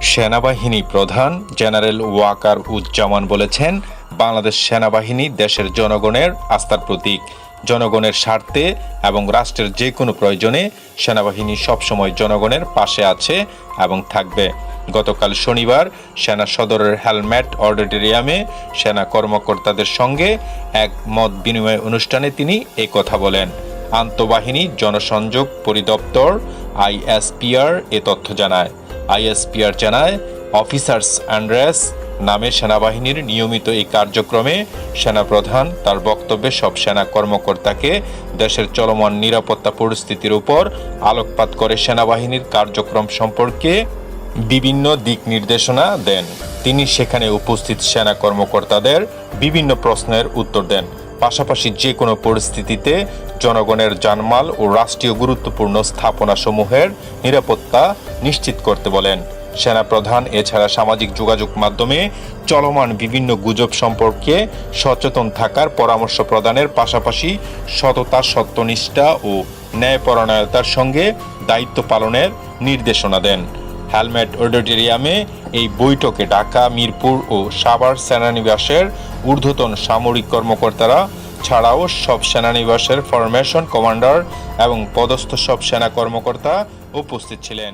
সেনাবাহিনী প্রধান জেনারেল ওয়াকার উজ্জামান বলেছেন, বাংলাদেশ সেনাবাহিনী দেশের জনগণের আস্থার প্রতীক। জনগণের স্বার্থে এবং রাষ্ট্রের যে কোনো প্রয়োজনে সেনাবাহিনী সবসময় জনগণের পাশে আছে এবং থাকবে। গতকাল শনিবার সেনা সদরের হেলমেট অডিটোরিয়ামে সেনা কর্মকর্তাদের সঙ্গে এক মত বিনিময় অনুষ্ঠানে তিনি কথা বলেন। আন্তঃবাহিনী, জনসংযোগ পরিদপ্তর, আইএসপিআর এ তথ্য জানায়। আইএসপিআর জানায়, অফিসার্স অ্যান্ড্রেস নামে সেনাবাহিনীর নিয়মিত এই কার্যক্রমে সেনাপ্রধান তার বক্তব্যে সব সেনা কর্মকর্তাকে দেশের চলমান নিরাপত্তা পরিস্থিতির উপর আলোকপাত করে সেনাবাহিনীর কার্যক্রম সম্পর্কে বিভিন্ন দিক নির্দেশনা দেন। তিনি সেখানে উপস্থিত সেনা কর্মকর্তাদের বিভিন্ন প্রশ্নের উত্তর দেন। পাশাপাশি যে কোনো পরিস্থিতিতে জনগণের জানমাল ও রাষ্ট্রীয় গুরুত্বপূর্ণ স্থাপনাসমূহের নিরাপত্তা নিশ্চিত করতে বলেন। সেনাপ্রধান, এছাড়া সামাজিক যোগাযোগ মাধ্যমে চলমান বিভিন্ন গুজব সম্পর্কে সচেতন থাকার পরামর্শ প্রদানের পাশাপাশি সততা, সত্যনিষ্ঠা ও ন্যায়পরায়ণতার সঙ্গে দায়িত্ব পালনের নির্দেশনা দেন। হেলমেট অডিটোরিয়ামে এই বৈঠকে ঢাকা, মিরপুর ও সাভার সেনানিবাসের ঊর্ধ্বতন সামরিক কর্মকর্তারা ছাড়াও সব সেনানিবাসের ফরমেশন কমান্ডার এবং পদস্থ সব সেনা কর্মকর্তা উপস্থিত ছিলেন।